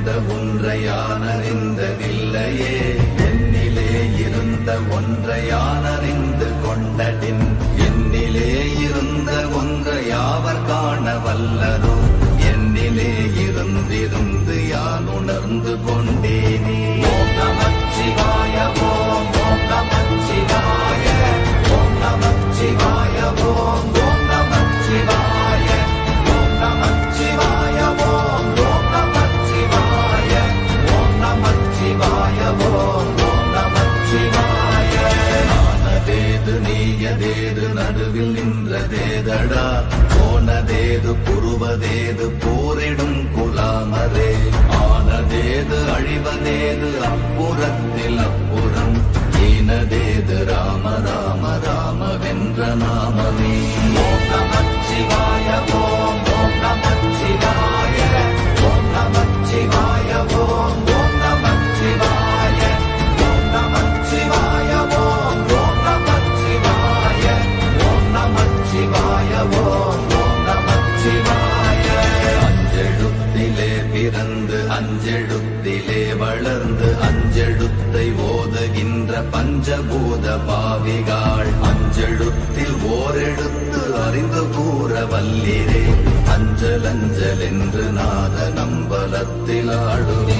இருந்த ஒன்றையானறிந்ததில்லையே. என்னிலே இருந்த ஒன்றையானறிந்து கொண்டடின் என்னிலே இருந்த ஒன்றையாவர் காண வல்லரோ என்னிலே இருந்திருந்து யான் உணர்ந்து கொண்டேனே. நமச்சிவாயமோ எனதேது அப்புறத்தில் அப்புறம் எனதேது ராம ராம ராம வென்ற நாமமே. மனத்தில் ஆடுமே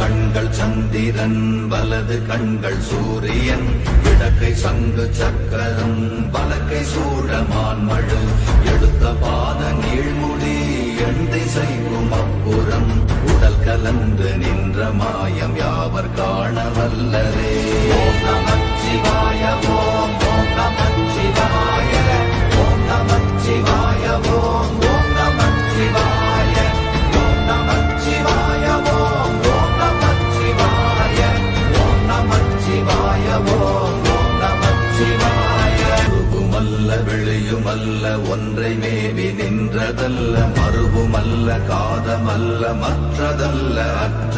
கண்கள் சந்திரன் வலது கண்கள் சூரியன். இடக்கை சங்கு சக்கரம் வலக்கை சூழமான் மழு இசையும் அப்புறம் உடல் கலந்து நின்ற மாயம் யாவர் காண வல்லரே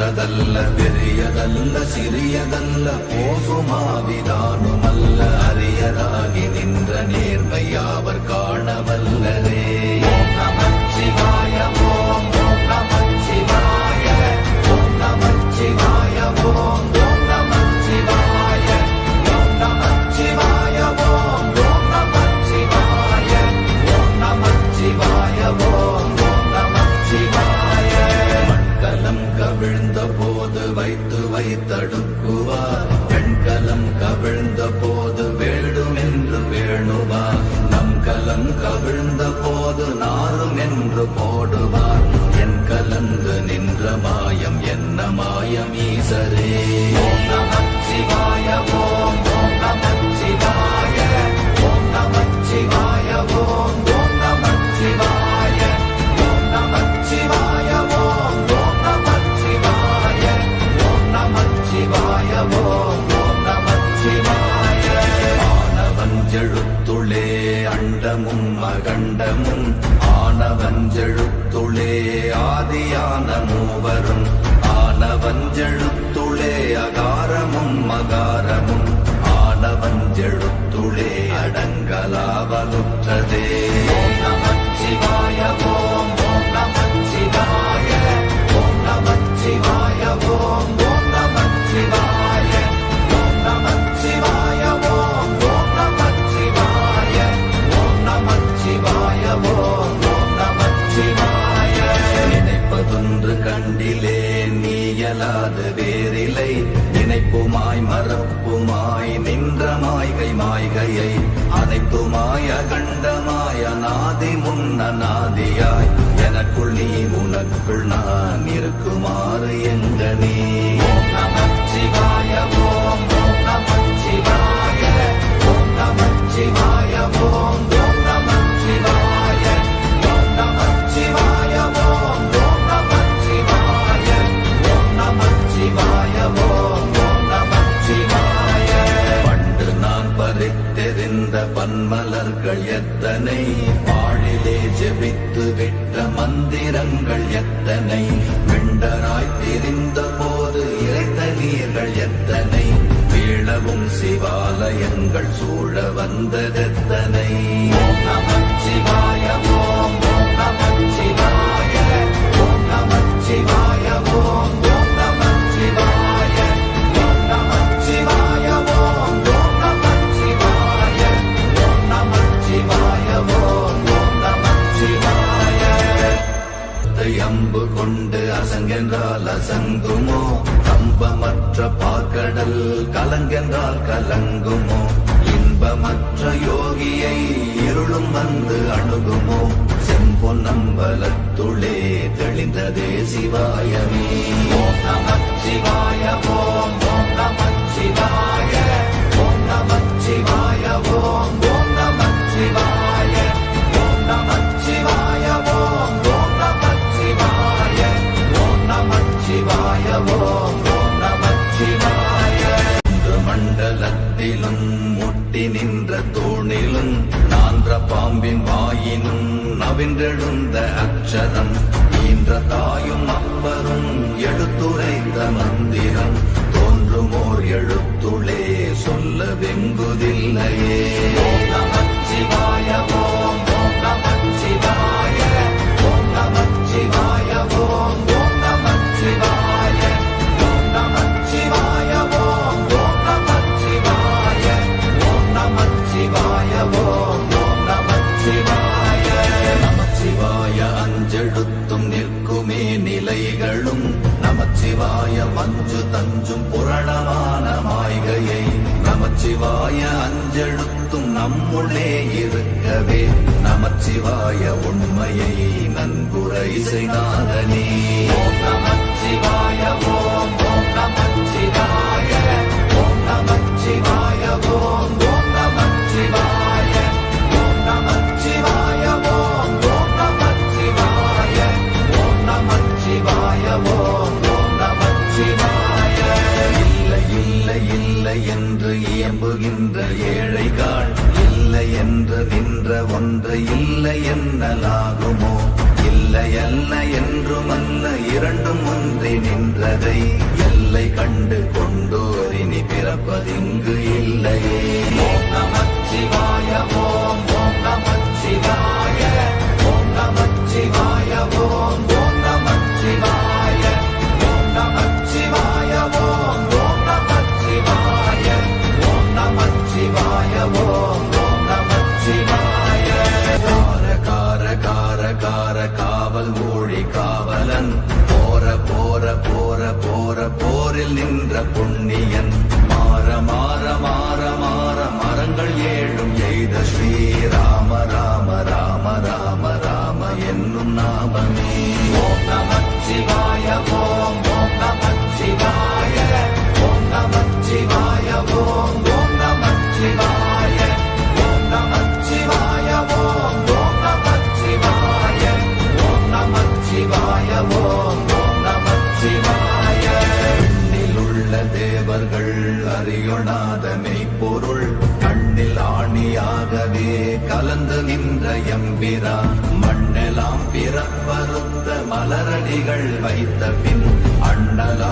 மற்றதல்ல பெரியதல்ல சிறியதல்ல போசுமாவிதானுமல்ல அரியதாகி நின்ற நேர்மையாவர் காணவல்லரே. விளக்குவா பெண்கலம் கவிழ்ந்த போது வேடும் என்று வேணுவா? நம் கலம் கவிழ்ந்த போது நாரும் என்று போடுவார் என் கலந்து நின்ற மாயம் என்ன மாயம் ஈசரே? Angel. என்று கண்டிலே நீயலாது வேறிலை. நினைப்புமாய் மறப்புமாய் நின்ற மாய்கை மாய்கையை. அனைத்துமாய் அகண்டமாய் அநாதி முன்னநாதியாய் எனக்குள் நீ உனக்குள் நான் இருக்குமாறு எங்க நீ? நமச்சிவாயமோ சூழ நமச்சிவாய ஓம் நமச்சிவாய ஓம் நமச்சிவாய ஓம் அம்பு கொண்டு அசங்கென்றால் அசங்குமோ? கம்பமற்ற பாக்கடல் கலங்கென்றால் கலங்குமோ? இன்பமற்ற யோகியை இருளும் வந்து அணுகுமோ? செம்பொன் செம்பொன்னம்பலத்துளே தெளிந்ததே சிவாயமே. ஓம் நமச்சிவாய வாயினும் அச்சரம் ஈன்ற தாயும் அப்பரும் எடுத்துரைத்த மந்திரம் தோன்றுமோர் எழுத்துளே சொல்ல வெங்குதில்லையே. ஓம் நமச்சிவாய ஓம் ஓம் நம்முள்ளே இருக்கவே நமச்சிவாய உண்மையை நன்குரை செய்தாதனே நமச்சிவாய ஓம் ஓம் நமச்சிவாய ஓம் நமச்சிவாய ஓம் ஓம் நமச்சிவாய ஓம் நமச்சிவாய ஓம் ஓம் நமச்சிவாய ஓம் நமச்சிவாய ஓம் ஓம் நமச்சிவாய. இல்லை இல்லை இல்லை என்று இயம்புகின்ற ஏழைகள் இல்லை என்று நின்ற ஒன்று இல்லை என்னலாகுமோ? இல்லை அல்ல என்றுமல்ல இரண்டும் ஒன்றி நின்றதை எல்லை கண்டு கொண்டோரினி பிறப்பதிங்கு இல்லையே. ஓம் மாற மாற மரங்கள் ஏழும் எய்த ஸ்ரீராம ராம ராம ராம ராம என்னும் நாமமே. ஓம் நமச்சிவாய ஓம் ஓம் நமச்சிவாய ஓம் நமச்சிவாய ஓம் ஓம் நமச்சிவாய ஓம் நமச்சிவாய ஓம் ஓம் நமச்சிவாய ஓம் நமச்சிவாய ஓம் ஓம் நமச்சிவாய உள்ள தேவர்கள் அறியொணாத மலரடிகள் வைத்த பின் அண்ணலா